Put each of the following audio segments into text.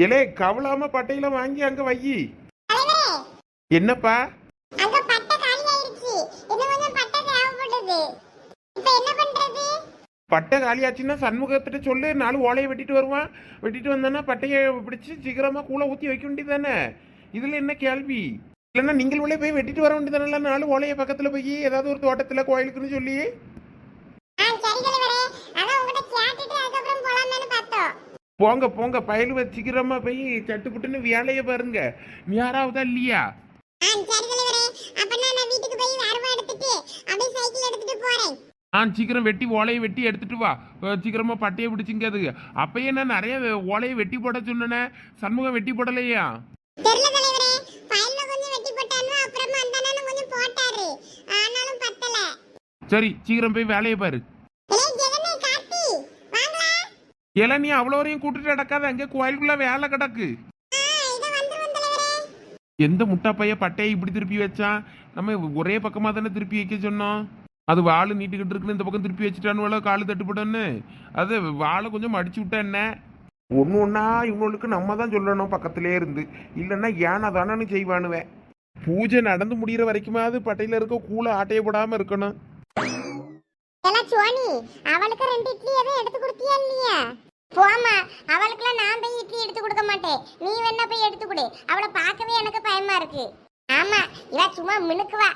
இலே கவலாம பட்டையில வாங்கி அங்க வையி என்னப்பா? அங்க பட்டை காலியாயிருச்சு. இன்னும் கொஞ்சம் பட்டை தேவைப்படுது. இப்ப என்ன பண்றது? பட்டை காலியாச்சுன்னா சண்முகத்திட்ட சொல்லு. நாலு ஓலையை வெட்டிட்டு வருவான். வெட்டிட்டு வந்தானா பட்டையை பிடிச்சு சீக்கிரமா கூழ ஊத்தி வைக்க வேண்டியதானே இதுல என்ன கேள்வி? இல்லைன்னா நீங்கள் உள்ளே போய் வெட்டிட்டு வர வேண்டியதானே நாலு ஓலையை பக்கத்துல போய் ஏதாவது ஒரு தோட்டத்துல கோயிலுக்குன்னு சொல்லி ஆ சரி தலைவரே அதான் உங்ககிட்ட கேட்டுட்டு அதுக்கப்புறம் போலாம்னு பார்த்தோம் போங்க போங்க பயலுவ சீக்கிரமா போய் சட்டுப்புட்டுன்னு வேலையை பாருங்க. யாராவதா இல்லையா? ஆ சீக்கிரம் வெட்டி ஓலையை வெட்டி எடுத்துட்டு வா. சீக்கிரமா பட்டையை பிடிச்சிங்க அது அப்பயே நான் நிறைய ஓலையை வெட்டி போட சொன்னேனே? சண்முகம் வெட்டி போடலையா? சரி சீக்கிரம் போய் வேலையை பாரு. ஏல நீ அவ்வளோ வரையும் கூட்டிட்டு நடக்காத அங்கே கோயிலுக்குள்ள வேலை கிடக்கு. எந்த முட்டா பைய பட்டையை இப்படி திருப்பி வச்சான் நம்ம ஒரே பக்கமா தானே திருப்பி வைக்க சொன்னோம். அது வாள் நீட்டுக்கிட்டு இருக்குன்னு இந்த பக்கம் திருப்பி வச்சுட்டான்னு காலு தட்டுப்படன்னு அது வாழை கொஞ்சம் மடிச்சு விட்டா என்ன? ஒன்று ஒன்றா இவங்களுக்கு நம்ம தான் சொல்லணும் பக்கத்திலே இருந்து. இல்லைன்னா ஏனா தானன்னு செய்வானுவேன். பூஜை நடந்து முடிகிற வரைக்குமாவது பட்டையில் இருக்க கூலை ஆட்டையை போடாமல் இருக்கணும். எல்லாம் சோனி அவளுக்கு ரெண்டு இட்லி எதுவும் எடுத்து கொடுத்தியா இல்லையா? போமா அவளுக்குலாம் நான் போய் இட்லி எடுத்து கொடுக்க மாட்டேன். நீ வேணா போய் எடுத்து கொடு. அவளை பார்க்கவே எனக்கு பயமா இருக்கு. ஆமா இவ சும்மா மினுக்குவா.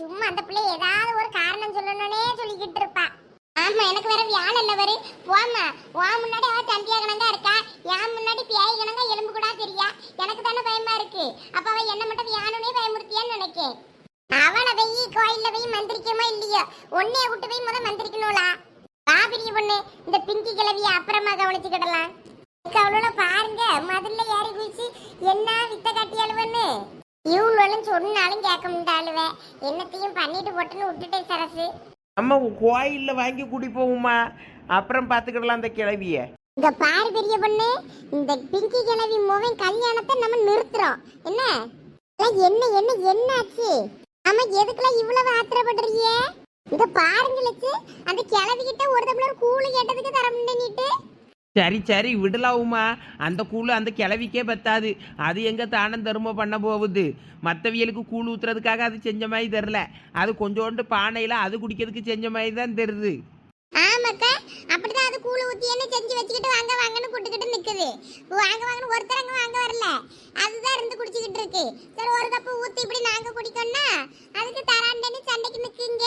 சும்மா அந்த பிள்ளை ஏதாவது ஒரு காரணம் சொல்லணும்னே சொல்லிக்கிட்டு இருப்பா. ஆமா எனக்கு வேற வியாழ இல்ல வரு போமா உன் முன்னாடி அவ தம்பியா கணங்கா இருக்கா? என் முன்னாடி பியாய் கணங்கா எலும்பு கூட தெரியா? எனக்கு தானே பயமா இருக்கு. அப்ப அவ என்ன மட்டும் வியானுனே பயமுறுத்தியான்னு நினைக்கேன். அவனை போய் கோயில்ல போய் மந்திரிக்கமா இல்லையோ? உன்னைய விட்டு போய் முத மந்திரிக்கணும்லா. வா பெரிய பொண்ணு இந்த பிங்கி கிளவிய அப்புறமா கவனிச்சுக்கிடலாம். அவளோட பாருங்க மதுல ஏறி குதிச்சு என்ன வித்த கட்டியாளுவன்னு இவ்வளோலும் சொன்னாலும் கேட்க முடியாளுவ என்னத்தையும் பண்ணிட்டு போட்டுன்னு விட்டுட்டேன் சரசு. நம்ம கோயிலில் வாங்கி கூட்டி போவோமா அப்புறம் பார்த்துக்கிடலாம் அந்த கிளவிய இந்த பாரு பெரிய பொண்ணு இந்த பிங்கி கிளவி மோவன் கல்யாணத்தை நம்ம நிறுத்துறோம். என்ன? என்ன என்ன என்னாச்சு? ஆமா எதுக்குலாம் இவ்வளவு ஆத்திரப்படுறீங்க? இந்த பாருங்க லட்சு. அந்த கிளவி கிட்ட ஒரு டம்ளர் கூழு கேட்டதுக்கு தர முடியன்னுட்டு சரி சரி விடலாவுமா அந்த கூழ் அந்த கிளவிக்கே பத்தாது. அது எங்க தானம் தருமோ பண்ண போகுது. மற்றவியலுக்கு கூழ் ஊத்துறதுக்காக அது செஞ்ச மாதிரி தெரில அது கொஞ்சோண்டு பானையில் அது குடிக்கிறதுக்கு செஞ்ச மாதிரி தான் தெரியுது. ஆமாக்கா அப்படிதான் அது கூழு ஊத்தியன்னு செஞ்சு வச்சுக்கிட்டு வாங்க வாங்கன்னு கூட்டுக்கிட்டு நிக்குது. வாங்க வாங்கன்னு ஒருத்தர் அங்க வாங்க வரல. அதுதான் இருந்து குடிச்சுக்கிட்டு இருக்கு. சரி ஒரு கப்பு ஊத்தி இப்படி நாங்க குடிக்கணும்னா அதுக்கு தராண்டேன்னு சண்டைக்கு நிக்கீங்க.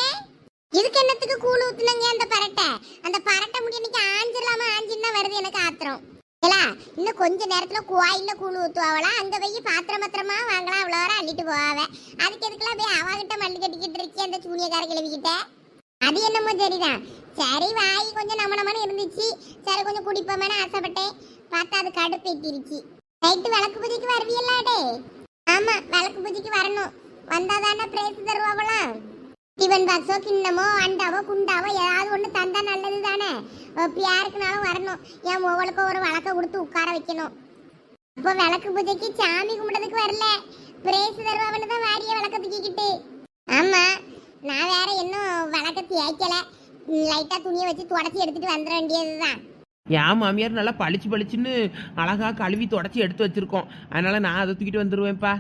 இதுக்கு என்னத்துக்கு கூழ் ஊத்துனங்க அந்த பரட்டை? அந்த பரட்டை முடி இன்னைக்கு ஆஞ்சிடலாம ஆஞ்சின்னா வருது எனக்கு ஆத்திரம். இல்லா இன்னும் கொஞ்ச நேரத்துல கோயில்ல கூழ் ஊத்துவாங்களா அங்க போய் பாத்திரம் பத்திரமா வாங்கலாம் அவ்வளோ வர அள்ளிட்டு போவாவ. அதுக்கு எதுக்கெல்லாம் போய் அவகிட்ட மல்லி கட்டிக்கிட்டு இருக்கேன் அந்த சூனியக்கார கிளவிக்கிட்ட அது என்னமோ சரிதான். சரி வாய் கொஞ்சம் நம்ம நம்மனு இருந்துச்சு. சரி கொஞ்சம் குடிப்போமேனு ஆசைப்பட்டேன். பார்த்தா அது கடுப்பேத்திருச்சு நைட்டு விளக்கு பூஜைக்கு வருவியல்லாடே ஆமா விளக்கு பூஜைக்கு வரணும். வந்தாதானே பிரைஸ் தருவாங்களாம். டிஃபன் பாக்ஸோ கிண்ணமோ அண்டாவோ குண்டாவோ ஏதாவது ஒன்று தந்தா நல்லது தானே? யாருக்குனாலும் வரணும். என் மொபைலுக்கு ஒரு விளக்க கொடுத்து உட்கார வைக்கணும். அப்போ விளக்கு பூஜைக்கு சாமி கும்பிடுறதுக்கு வரல. பிரேசு தருவாங்கன்னு தான் வாரிய விளக்க தூக்கிக்கிட்டு. ஆமா நான் வேற இன்னும் விளக்க தேய்க்கல. லைட்டா துணியை வச்சு தொடச்சி எடுத்துட்டு வந்துட வேண்டியதுதான். என் மாமியார் நல்லா பளிச்சு பளிச்சுன்னு அழகா கழுவி தொடச்சி எடுத்து வச்சிருக்கோம். அதனால நான் அதை தூக்கிட்டு வந்துருவேன்ப்பா.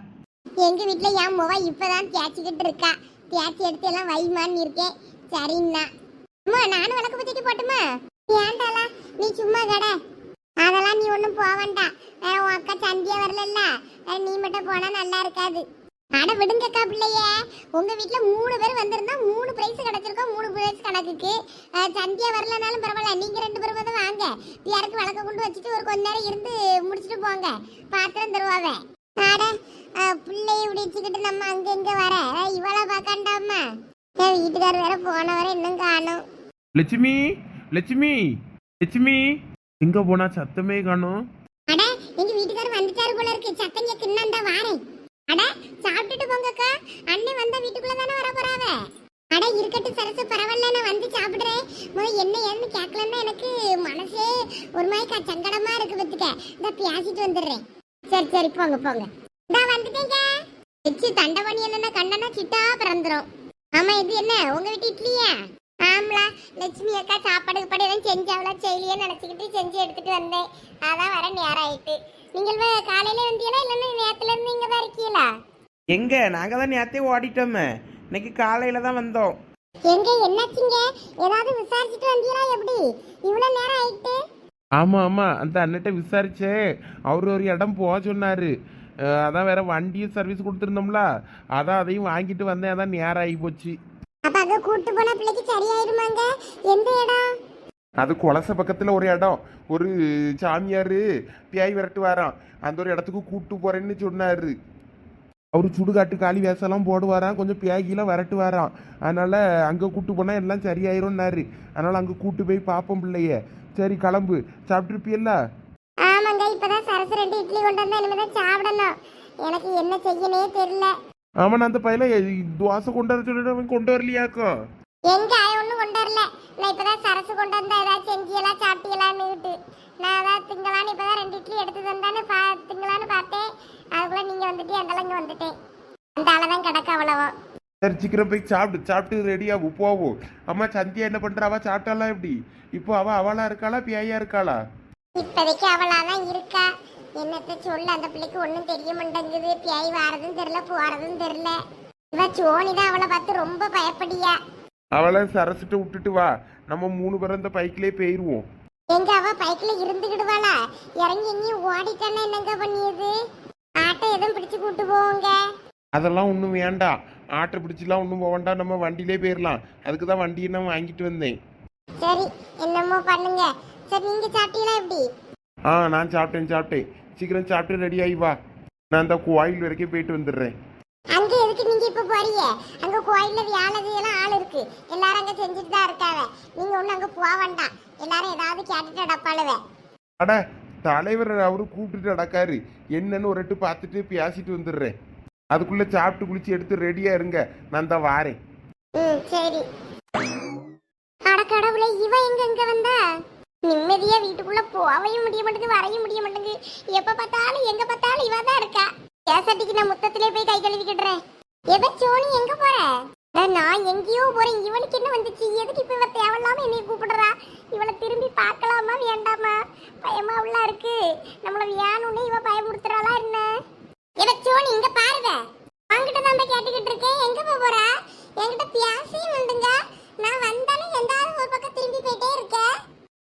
எங்க வீட்ல என் முவ இப்பதான் தேய்ச்சிக்கிட்டு இருக்கா. தேய்ச்சி எடுத்து எல்லாம் வைமான்னு இருக்கேன். சரிண்ணா. அம்மா நானும் விளக்கு பூஜைக்கு போட்டுமா? ஏன்டாலா நீ சும்மா கடை. அதெல்லாம் நீ ஒன்றும் போக வேண்டாம். வேற உன் அக்கா சந்தியா வேற நீ மட்டும் போனா நல்லா இருக்காது. அட விடுங்கக்கா பிள்ளையே. உங்க வீட்ல மூணு பேர் வந்திருந்தா மூணு பிரைஸ் கிடைச்சிருக்கோம் மூணு பிரைஸ் கணக்குக்கு. சந்தியா வரலனாலும் பரவாயில்ல நீங்க ரெண்டு பேரும் வந்து வாங்க. யாருக்கு வழக்க கொண்டு வச்சுட்டு ஒரு கொஞ்ச நேரம் இருந்து முடிச்சுட்டு போங்க. பாத்திரம் தருவாவே. அட பிள்ளையை பிள்ளைய இப்படி வச்சுக்கிட்டு நம்ம அங்க இங்க வர. அஹ், இவளை என் வீட்டுக்காரர் வேற போன வர இன்னும் காணும். லட்சுமி லட்சுமி லட்சுமி. எங்க போனா சத்தமே காணும் அட எங்க வீட்டுக்காரர் வந்துட்டாரு போல இருக்கு சத்தம் கேக்கு இன்னும் வாரேன் அட சாப்பிட்டுட்டு போங்கக்கா. அண்ணன் வந்தா வீட்டுக்குள்ள தானே வர போறாவ? அட இருக்கட்டும் சரசு பரவாயில்ல நான் வந்து சாப்பிடுறேன். முதல் என்ன ஏதுன்னு கேட்கலன்னா எனக்கு மனசே ஒரு மாதிரி சங்கடமா இருக்கு பத்துக்க இந்த பேசிட்டு வந்துடுறேன். சரி சரி போங்க போங்க. இந்தா வந்துட்டேங்க வச்சு தண்டபணி என்னன்னா கண்டனா சிட்டா பிறந்துரும். ஆமா இது என்ன? உங்க வீட்டு இட்லியா? ஆம்லா. லட்சுமி அக்கா சாப்பாடு கீப்பாடு எதுவும் செஞ்சாவளா செய்யலையே நினச்சிக்கிட்டு செஞ்சு எடுத்துட்டு வந்தேன். அதான் வர நேரம் ஆயிட்டு. நீங்கள் காலையில வந்தீங்களா இல்லைன்னா நேரத்துல இருந்து இங்க தான் இருக்கீங்களா? எங்க? நாங்கள் தான் நேரத்தே ஓடிட்டோமே. இன்னைக்கு காலையில் தான் வந்தோம். எங்க? என்னாச்சுங்க? ஏதாவது விசாரிச்சுட்டு வந்தீங்களா எப்படி? இவ்வளவு நேரம் ஆயிட்டு. ஆமாம் ஆமாம் அந்த அண்ணன்ட்ட விசாரிச்சேன். அவர் ஒரு இடம் போக சொன்னார். அதான் வேற வண்டியும் சர்வீஸ் கொடுத்துருந்தோம்ல. அதான் அதையும் வாங்கிட்டு வந்தேன். அதான் நேரம் ஆகி போச்சு. அப்ப அங்க கூட்டு போன பிள்ளைக்கு சரியாயிருமாங்க? எந்த இடம்? அது குளச பக்கத்தில் ஒரு இடம். ஒரு சாமியார் பியாய் விரட்டு வாராம் அந்த ஒரு இடத்துக்கு கூட்டு போறேன்னு சொன்னார். அவர் சுடுகாட்டு காளி வேஷம்லாம் போடுவாராம். கொஞ்சம் பியாகிலாம் விரட்டு வாராம் அதனால அங்கே கூட்டு போனால் எல்லாம் சரியாயிரும்னாரு. அதனால அங்கே கூட்டு போய் பார்ப்போம் பிள்ளைய. சரி கிளம்பு. சாப்பிட்ருப்பியல்ல ஆமாங்க இப்பதான் சரசு ரெண்டு இட்லி கொண்டு வந்தா இனிமேதான் சாப்பிடணும். எனக்கு என்ன செய்யனே தெரியல. அவன் அந்த பையல தோசை கொண்டு வர சொல்லிட்டு அவன் கொண்டு வரலையாக்கும் எங்க அவன் ஒண்ணும் கொண்டு வரல. நான் இப்பதான் சரசு கொண்டு வந்தா ஏதாவது செஞ்சியெல்லாம் சாப்பிட்டீங்களான்னு நான் அதான் திங்களான்னு இப்பதான் ரெண்டு இட்லி எடுத்து தந்தான்னு பா திங்களான்னு பார்த்தேன். அதுக்குள்ள நீங்க வந்துட்டு அந்த இங்க வந்துட்டேன். அந்த ஆளதான் கிடக்க அவ்வளவோ. சரி சீக்கிரம் போய் சாப்பிடு. சாப்பிட்டு ரெடியாகும் போவோம் அம்மா சந்தியா என்ன பண்றா? சாப்பிட்டாலாம் எப்படி? இப்போ அவ அவளா இருக்காளா பியாயா இருக்காளா? இப்போதைக்கு அவளாதான் இருக்கா. என்னத்த சொல்ல அந்த பிள்ளைக்கு ஒன்றும் தெரிய மாட்டேங்குது. பியாய் வாரதும் தெரியல போறதும் தெரியல. இவ சோனி தான் அவளை பார்த்து ரொம்ப பயப்படியா. அவளை சரசிட்ட விட்டுட்டு வா. நம்ம மூணு பேரும் இந்த பைக்லயே போயிருவோம். எங்க அவ பைக்ல இருந்துக்கிடுவாளா இறங்கி எங்கேயும் ஓடிட்டானா என்னங்க பண்ணியது? ஆட்டோ எதுவும் பிடிச்சு கூட்டு போவோங்க. அதெல்லாம் ஒன்றும் வேண்டாம் ஆட்டை பிடிச்சிலாம் ஒன்றும் போக வேண்டாம். நம்ம வண்டியிலே போயிடலாம் அதுக்கு தான் வண்டியை நான் வாங்கிட்டு வந்தேன். சரி என்னமோ பண்ணுங்க. சரி நீங்க சாப்பிட்டீங்களா எப்படி? ஆ நான் சாப்பிட்டேன் சாப்பிட்டேன். சீக்கிரம் சாப்பிட்டு ரெடி ஆகி வா. நான் அந்த கோயில் வரைக்கும் போயிட்டு வந்துடுறேன். அங்க எதுக்கு நீங்க இப்ப போறீங்க? அங்க கோயில்ல வியாழது எல்லாம் ஆள் இருக்கு. எல்லாரும் அங்க செஞ்சுட்டு தான் இருக்காங்க. நீங்க ஒண்ணு அங்க போக வேண்டாம். எல்லாரும் ஏதாவது கேட்டுட்டு டப்பாளுவே அட தலைவர் அவரு கூப்பிட்டுட்டு நடக்காரு. என்னன்னு ஒரு எட்டு பார்த்துட்டு பேசிட்டு வந்துடுறேன். அதுக்குள்ள சாப்பிட்டு குளிச்சு எடுத்து ரெடியா இருங்க. நான் தான் வாரேன். ம் சரி. அட இவ எங்க எங்க வந்தா? நிம்மதியா வீட்டுக்குள்ள போவையும் முடிய மாட்டேங்குது வரையும் முடிய மாட்டேங்குது. எப்ப பார்த்தாலும் எங்க பார்த்தாலும் இவ தான் இருக்கா. கேசட்டிக்கு நான் முத்தத்திலே போய் கை கழுவிக்கிடுறேன். எவ சோனி எங்க போற? நான் எங்கேயோ போறேன். இவனுக்கு என்ன வந்துச்சு? எதுக்கு இப்ப இவ தேவையில்லாம என்னைய கூப்பிடுறா? இவளை திரும்பி பார்க்கலாமா வேண்டாமா? பயமா உள்ள இருக்கு. நம்மள வேணும்னு இவ பயமுறுத்துறாளா என்ன? எவ சோனி இங்க பாருங்க. வாங்கிட்ட தான் கேட்டுக்கிட்டு இருக்கேன். எங்க போக போறா? என்கிட்ட பேசியும் உண்டுங்க நான் வந்தாலும் எந்தாவது ஒரு பக்கம் திரும்பி போயிட்டே இருக்கேன்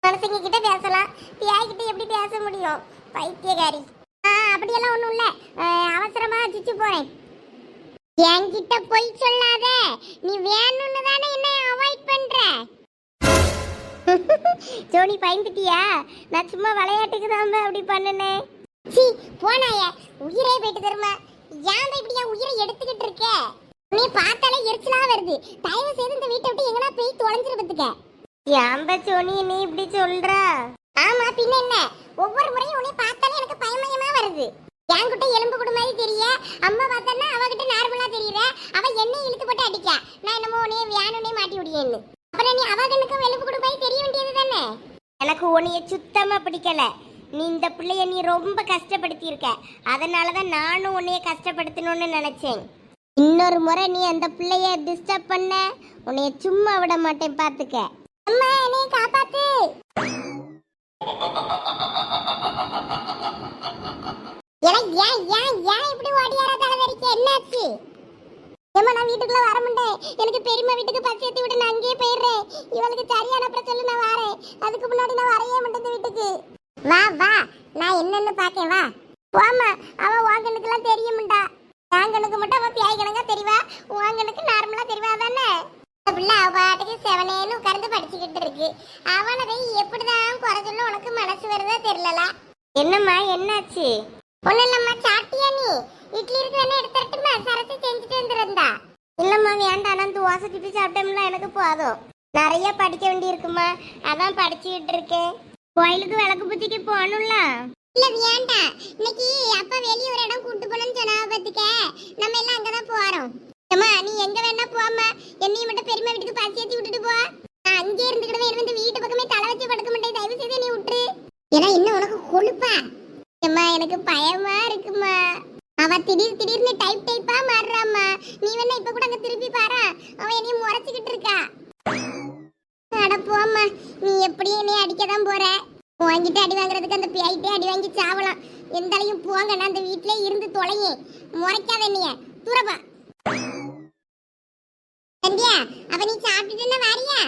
மனசுங்க கிட்ட பேசலாம். பியாய் கிட்ட எப்படி பேச முடியும்? பைத்தியகாரி ஆ அப்படியெல்லாம் ஒண்ணும் இல்ல. அவசரமாக அவசரமா போகிறேன் போறேன். என்கிட்ட பொய் சொல்லாத. நீ வேணும்னு தானே என்ன அவாய்ட் பண்ற. ஜோனி பயந்துட்டியா? நான் சும்மா விளையாட்டுக்கு தான் அப்படி பண்ணுனேன். சி போனாய. உயிரே போயிட்டு தருமா. ஏன் இப்படி என் உயிரை எடுத்துக்கிட்டு இருக்க? நீ பார்த்தாலே எரிச்சலா வருது. தயவு செய்து இந்த வீட்டை விட்டு எங்கனா போய் தொலைஞ்சிரு பத்துக்க ஏன்ப சோனி நீ இப்படி சொல்ற? ஆமா பின்ன என்ன? ஒவ்வொரு முறையும் உன்னை பார்த்தாலே எனக்கு பயமயமா வருது. என்கிட்ட எலும்பு கூட மாதிரி தெரிய. அம்மா பார்த்தா அவகிட்ட நார்மலா தெரியற. அவ என்னை இழுத்து போட்டு அடிக்கா. நான் என்னமோ உன்னைய வியானுனே மாட்டி விடியேன்னு அப்புறம் நீ அவ எலும்பு கூட மாதிரி தெரிய வேண்டியது தானே? எனக்கு உன்னைய சுத்தமா பிடிக்கல. நீ இந்த பிள்ளைய நீ ரொம்ப கஷ்டப்படுத்தி இருக்க அதனால தான் நானும் உன்னைய கஷ்டப்படுத்தணும்னு நினைச்சேன். இன்னொரு முறை நீ அந்த பிள்ளைய டிஸ்டர்ப் பண்ண. உன்னைய சும்மா விட மாட்டேன் பாத்துக்க. அம்மா என்னைய காப்பாத்து. ஏன் ஏன் ஏன் ஏன் இப்படி ஓடியாரா தலைவரிக்க? என்னாச்சு? ஏமா நான் வீட்டுக்குள்ள வர மாட்டேன் எனக்கு பெரியம்மா வீட்டுக்கு பஸ் ஏத்தி விட்டு நான் அங்கேயே போயிடுறேன். இவளுக்கு சரியான அப்புறம் சொல்லி நான் வரேன். அதுக்கு முன்னாடி நான் வரையே மாட்டேன் வீட்டுக்கு. வா வா. நான் என்னன்னு பாக்கேன் வா. போமா அவ வாங்கனுக்குலாம் தெரியும்டா வாங்கனுக்கு மட்டும் அவ பியாய் கணக்கா தெரியவா வாங்கனுக்கு நார்மலா தெரியவா தானே பிள்ளை அவ பாட்டுக்கு செவனேன்னு உட்கார்ந்து படிச்சுக்கிட்டு இருக்கு. அவனை போய் எப்படிதான் குறை சொல்ல உனக்கு மனசு வருதா தெரியலலாம் என்னம்மா என்னாச்சு? ஒண்ணு இல்லம்மா சாப்பிட்டியா நீ? இட்லி இருக்கு வேணா எடுத்துட்டுமா சரத்து செஞ்சுட்டு வந்துருந்தா. இல்லம்மா வேண்டாம் நான் தோசை சுட்டு சாப்பிட்டோம்ல எனக்கு போதும். நிறைய படிக்க வேண்டி இருக்குமா? அதான் படிச்சுக்கிட்டு இருக்கேன். கோயிலுக்கு விளக்கு புத்திக்கு போகணும்ல? இல்ல வேண்டாம். இன்னைக்கு அப்பா வெளிய ஒரு இடம் கூட்டு போனோம்னு சொன்னா பத்துக்க. நம்ம எல்லாம் அங்கதான் போறோம். அம்மா நீ எங்க வேணா போம்மா. என்னையும் மட்டும் பெரியம்மா வீட்டுக்கு பசி ஏத்தி விட்டுட்டு போ. நான் அங்கே இருந்துக்கிடுவேன் எனக்கு இந்த வீட்டு பக்கமே தலை வச்சு படுக்க மாட்டேன். தயவு செய்து நீ விட்டுரு. ஏன்னா இன்னும் உனக்கு கொழுப்பா? அம்மா எனக்கு பயமா இருக்குமா? அவ திடீர் திடீர்னு டைப் டைப்பா மாறுறாம்மா. நீ வேணா இப்ப கூட அங்க திருப்பி பாரு. அவ என்னைய முறைச்சுக்கிட்டு இருக்கா. அட போம்மா நீ எப்படியும் என்னைய அடிக்க தான் போற. வாங்கிட்டு அடி வாங்குறதுக்கு அந்த பேயிட்டே அடி வாங்கி சாவலாம். எந்தாலையும் போங்க நான் அந்த வீட்டிலே இருந்து தொலைங்க முறைக்காத என்னைய. தூரப்பா சந்தியா அவ நீ சாப்பிட்டுட்டு வாரியா?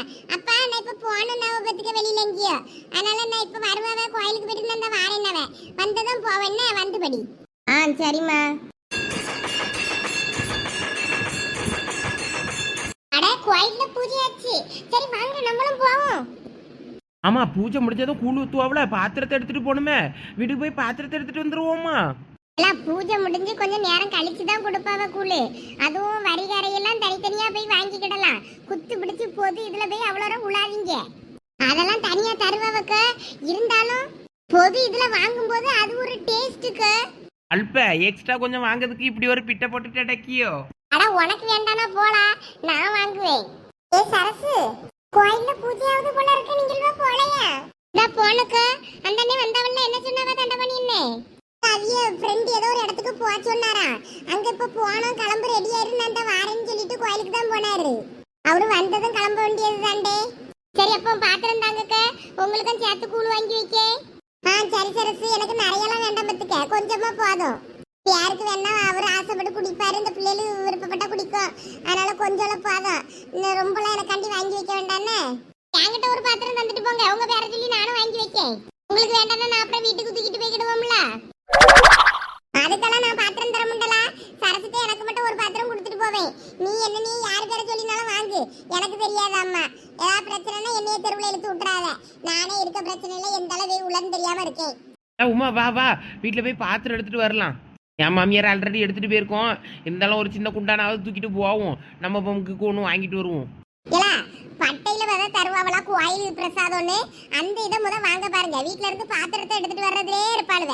நான் இப்ப போன நவபத்துக்கு வெளியில எங்கேயோ. அதனால நான் இப்ப வருவாவ கோயிலுக்கு போயிட்டு நான் வாரேன்னவ வந்ததும் போவேன்னா வந்து படி. ஆ சரிம்மா. அட கோயில்ல பூஜை ஆச்சு. சரி வாங்க நம்மளும் போவோம். ஆமா பூஜை முடிஞ்சதும் கூழ் ஊத்துவாவில பாத்திரத்தை எடுத்துட்டு போகணுமே. வீட்டுக்கு போய் பாத்திரத்தை எடுத்துட்டு வந்துருவோமா எல்லாம் பூஜை முடிஞ்சு கொஞ்சம் நேரம் கழிச்சு தான் கொடுப்பாவ கூழு. அதுவும் வரிகரையெல்லாம் தனித்தனியா போய் வாங்கிக்கிடலாம். குத்து பிடிச்சு போது இதுல போய் அவ்வளோ உழாதீங்க அதெல்லாம் தனியா தருவாவக்க. இருந்தாலும் பொது இதுல வாங்கும்போது அது ஒரு டேஸ்ட்டுக்கு. அல்ப எக்ஸ்ட்ரா கொஞ்சம் வாங்குறதுக்கு இப்படி ஒரு பிட்டை போட்டுட்டு அடக்கியோ? அட உனக்கு வேண்டானா போலாம் நான் வாங்குவேன். ஏ சரசு கோயில்ல பூஜையாவது போல இருக்கு. நீங்க போலையா? நான் போனுக்கு அந்த அண்ணே வந்தவன்ல என்ன சொன்னாவ தண்டபணி என்ன அவிய ஃப்ரெண்ட் ஏதோ ஒரு இடத்துக்கு போக சொன்னாரா? அங்க இப்ப போனோம் கிளம்பு ரெடி ஆயிரு நான் தான் வாரேன்னு சொல்லிட்டு கோயிலுக்கு தான் போனாரு. அவரு வந்ததும் கிளம்ப வேண்டியது தாண்டே சரி அப்போ பாத்திரம் தாங்கக்க. உங்களுக்கும் சேர்த்து கூழ் வாங்கி வைக்க. ஆ சரி சரசு. எனக்கு நிறையலாம் வேண்டாம் பத்துக்க கொஞ்சமா போதும். யாருக்கு வேணா அவர் ஆசைப்பட்டு குடிப்பாரு. இந்த பிள்ளைகள் விருப்பப்பட்ட குடிக்கும். அதனால கொஞ்சம் போதும். இன்னும் ரொம்பலாம் எனக்காண்டி வாங்கி வைக்க வேண்டான்னு என்கிட்ட ஒரு பாத்திரம் தந்துட்டு போங்க. உங்க பேரை சொல்லி நானும் வாங்கி வைக்கேன். உங்களுக்கு வேண்டாம்னா நான் அப்புறம் வீட்டுக்கு தூக்கிட்டு போய்க்கிடுவோம்ல அதுக்கெல்லாம் நான் பாத்திரம் தர முடியல சரசுக்கு எனக்கு மட்டும் ஒரு பாத்திரம் கொடுத்துட்டு போவேன் நீ என்ன நீ யார் பேரை சொல்லினாலும் வாங்கு. எனக்கு தெரியாது அம்மா. ஏதாவது பிரச்சனைனா என்னைய தெருவில் இழுத்து விட்டுறாத. நானே இருக்க பிரச்சனையில எந்த அளவு உள்ளன்னு தெரியாம இருக்கேன். உமா வா வா. வீட்டில் போய் பாத்திரம் எடுத்துட்டு வரலாம். என் மாமியார் ஆல்ரெடி எடுத்துட்டு போயிருக்கோம். இருந்தாலும் ஒரு சின்ன குண்டானாவது தூக்கிட்டு போவோம். நம்ம பொம்முக்கு ஒன்று வாங்கிட்டு வருவோம். பட்டையில வித தருவாவளா கோயில் பிரசாதம்னு. அந்த இதை முத வாங்க பாருங்க. வீட்ல இருந்து பாத்திரத்தை எடுத்துட்டு வர்றதுலே இருப்பாளுவ.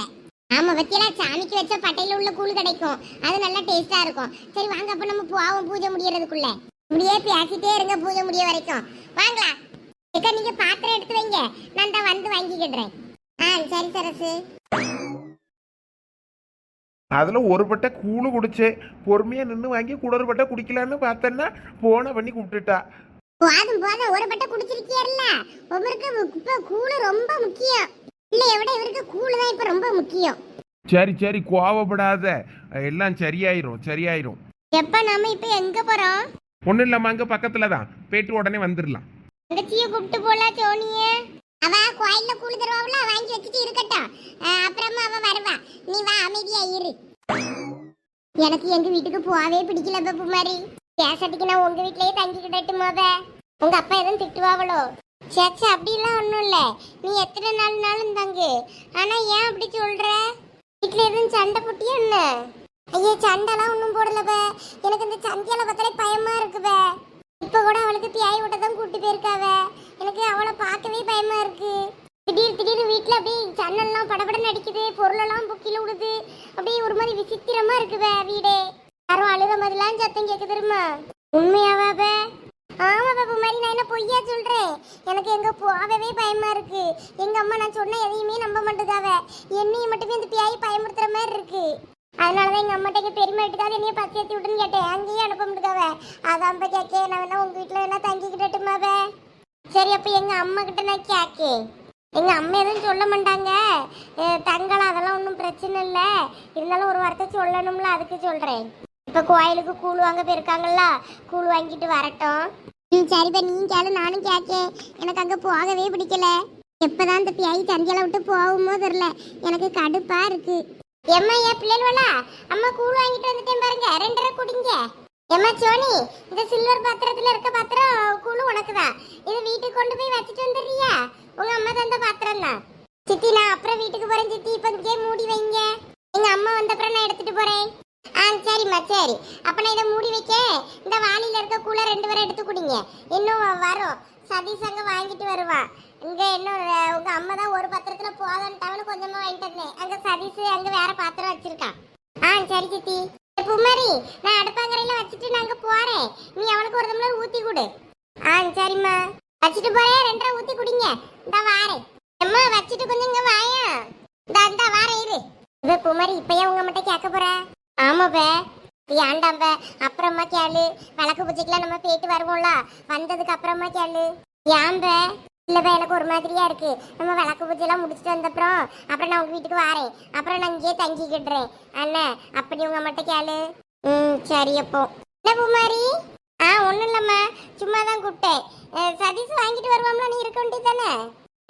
ஆமா பத்தியெல்லாம் சாமிக்கு வச்ச பட்டையில உள்ள கூழ் கிடைக்கும். அது நல்லா டேஸ்டா இருக்கும். சரி வாங்க அப்ப நம்ம போவோம் பூஜை முடியறதுக்குள்ள. இப்படியே பேசிட்டே இருங்க பூஜை முடிய வரைக்கும். வாங்களா ஏக்கா நீங்க பாத்திரம் எடுத்து வைங்க. நான் தான் வந்து வாங்கிக்கிடுறேன். ஆ சரி சரசு. அதில் ஒரு பட்டை கூழு குடிச்சேன் பொறுமையாக நின்று வாங்கி கூட ஒரு பட்டை குடிக்கலான்னு பார்த்தேன்னா போனை பண்ணி கூப்பிட்டுட்டா போதும் போதும். ஒரு பட்டை குடிச்சிருக்கியல்ல ஒவ்வொருக்கு இப்ப கூழ் ரொம்ப முக்கியம். இல்லைய விட இவருக்கு கூழ் தான் இப்ப ரொம்ப முக்கியம். சரி சரி கோவப்படாத. எல்லாம் சரியாயிரும் சரியாயிரும். எப்ப நாம இப்ப எங்க போறோம்? ஒன்றும் இல்லாமல் அங்கே பக்கத்தில் தான். போயிட்டு உடனே வந்துடலாம். தங்கச்சிய கூப்பிட்டு போலாம் சோனிய அவ கோயில்ல கூழ் தருவாவுல வாங்கி வச்சுட்டு இருக்கட்டும். அஹ் அப்புறமா அவ வருவா. நீ வா அமைதியா இரு. எனக்கு எங்க வீட்டுக்கு போகவே பிடிக்கல பப்பு மாதிரி பேசாட்டிக்கு நான் உங்க வீட்லயே தங்கிக்கிடட்டுமாவ உங்க அப்பா எதுவும் திட்டுவாவளோ? சேச்சா அப்படிலாம் ஒன்றும் இல்லை. நீ எத்தனை நாள்னாலும் தங்கு. ஆனால் ஏன் அப்படி சொல்கிற வீட்டில் எதுவும் சண்டை போட்டியா என்ன? ஐயோ சண்டைலாம் ஒன்றும் போடலவ எனக்கு இந்த சந்தியால பார்த்தாலே பயமாக இருக்குவ இப்போ கூட அவளுக்கு தியாய் விட்ட தான் கூட்டி போயிருக்காவ எனக்கு அவளை பார்க்கவே பயமாக இருக்கு. திடீர் திடீர்னு வீட்டில் அப்படியே ஜன்னல்லாம் படபடன்னு அடிக்குது பொருளெல்லாம் புக்கில் விடுது அப்படியே ஒரு மாதிரி விசித்திரமாக இருக்குவே வீடே. யாரும் அழுகிற மாதிரிலாம் சத்தம் கேட்கு தெரியுமா? உண்மையாவாப ஆமா பாபு மாதிரி நான் என்ன பொய்யா சொல்றேன்? எனக்கு எங்க போகவே பயமா இருக்கு. எங்க அம்மா நான் சொன்ன எதையுமே நம்ப மாட்டேங்காவ என்னையும் மட்டுமே இந்த பியாய் பயமுறுத்துற மாதிரி இருக்கு. அதனாலதான் எங்க அம்மாட்ட பெருமை எடுக்காது என்னைய பத்தி ஏத்தி விட்டுன்னு கேட்டேன். அங்கேயும் அனுப்ப முடியாவ அதான் இப்ப கேட்க நான் வேணா உங்க வீட்டுல வேணா தங்கிக்கிட்டட்டுமாவே சரி அப்ப எங்க அம்மா கிட்ட நான் கேக்கேன் எங்க அம்மா எதுவும் சொல்ல மாட்டாங்க. தங்கலாம் அதெல்லாம் ஒன்றும் பிரச்சனை இல்லை. இருந்தாலும் ஒரு வார்த்தை சொல்லணும்ல அதுக்கு சொல்றேன். இப்ப கோயிலுக்கு கூழ் வாங்க போயிருக்காங்கல்ல கூழ் வாங்கிட்டு வரட்டும். ம் சரிப்பா நீ கேளு நானும் கேட்கேன் எனக்கு அங்க போகவே பிடிக்கல. எப்பதான் இந்த பியாய் சந்தியால விட்டு போகுமோ தெரியல. எனக்கு கடுப்பா இருக்கு. எம்மா என் பிள்ளைகளா அம்மா கூழ் வாங்கிட்டு வந்துட்டேன் பாருங்க. ரெண்டரை குடிங்க. எம்மா சோனி இந்த சில்வர் பாத்திரத்துல இருக்க பாத்திரம் கூழ் உனக்கு தான். இது வீட்டுக்கு கொண்டு போய் வச்சுட்டு வந்துடுறியா? உங்க அம்மா தந்த பாத்திரம் தான். சித்தி நான் அப்புறம் வீட்டுக்கு போறேன் சித்தி. இப்ப இங்கே மூடி வைங்க. எங்க அம்மா வந்த அப்புறம் நான் எடுத்துட்டு போறேன். ஆ சரிம்மா சரி. அப்போ நான் இதை மூடி வைக்க. இந்த வாளியில் இருக்க கூழ ரெண்டு பேரும் எடுத்து குடிங்க. இன்னும் வரும். சதீஷ் அங்கே வாங்கிட்டு வருவான் இங்கே இன்னும் உங்கள் அம்மா தான் ஒரு பத்திரத்தில் போதும்ட்டாவனு கொஞ்சமா வாங்கிட்டு வந்தேன். அங்கே சதீஷ் அங்கே வேற பாத்திரம் வச்சுருக்கான். ஆ சரி சித்தி. குமரி நான் அடுப்பாங்கரையில வச்சுட்டு நாங்க போறேன். நீ அவனுக்கு ஒரு தம்ளர் ஊத்தி கொடு. ஆ சரிம்மா. வச்சுட்டு போறேன் ரெண்டரை ஊத்தி குடிங்க. இந்த வாரேன் அம்மா வச்சுட்டு கொஞ்சம் இங்க வாயா. இந்த இந்த வாரேன் இரு. இவ குமரி இப்பயே உங்க மட்டும் கேட்க போற? ஆமாப்ப ஏண்டாம்ப? அப்புறமா கேளு. விளக்கு பூஜைக்கெல்லாம் நம்ம போயிட்டு வருவோம்ல. வந்ததுக்கு அப்புறமா கேளு. ஏன்ப இல்லைப்பா எனக்கு ஒரு மாதிரியா இருக்கு. நம்ம விளக்கு பூஜைலாம் முடிச்சுட்டு வந்தப்புறம் அப்புறம் நான் உங்க வீட்டுக்கு வரேன். அப்புறம் நான் இங்கேயே தங்கிக்கிடுறேன். அண்ணே அப்படி உங்க மட்டும் கேளு. ம் சரி அப்போ. என்ன பூமாரி? ஆ ஒன்றும் இல்லைம்மா. சும்மா தான் கூப்பிட்டேன். சதீஸ் சதீஷ் வாங்கிட்டு வருவாம்ல நீ இருக்க வேண்டியது தானே?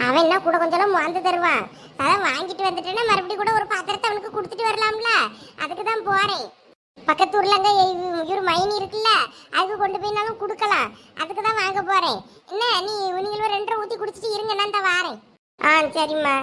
அவன் என்ன கூட கொஞ்சம் வாழ்ந்து தருவான். அதான் வாங்கிட்டு வந்துட்டேன்னா மறுபடியும் கூட ஒரு பாத்திரத்தை அவனுக்கு கொடுத்துட்டு வரலாம்ல. அதுக்கு தான் போறேன். பக்கத்தூர்ல அங்க இவ- இவரு மைனி இருக்குல்ல அதுக்கு கொண்டு போயினாலும் கொடுக்கலாம். அதுக்கு தான் வாங்க போறேன். என்ன நீ நீங்களும் ரெண்டரை ஊத்தி குடிச்சிட்டு இருங்க நான் தான் வாரேன். ஆ சரிம்மா.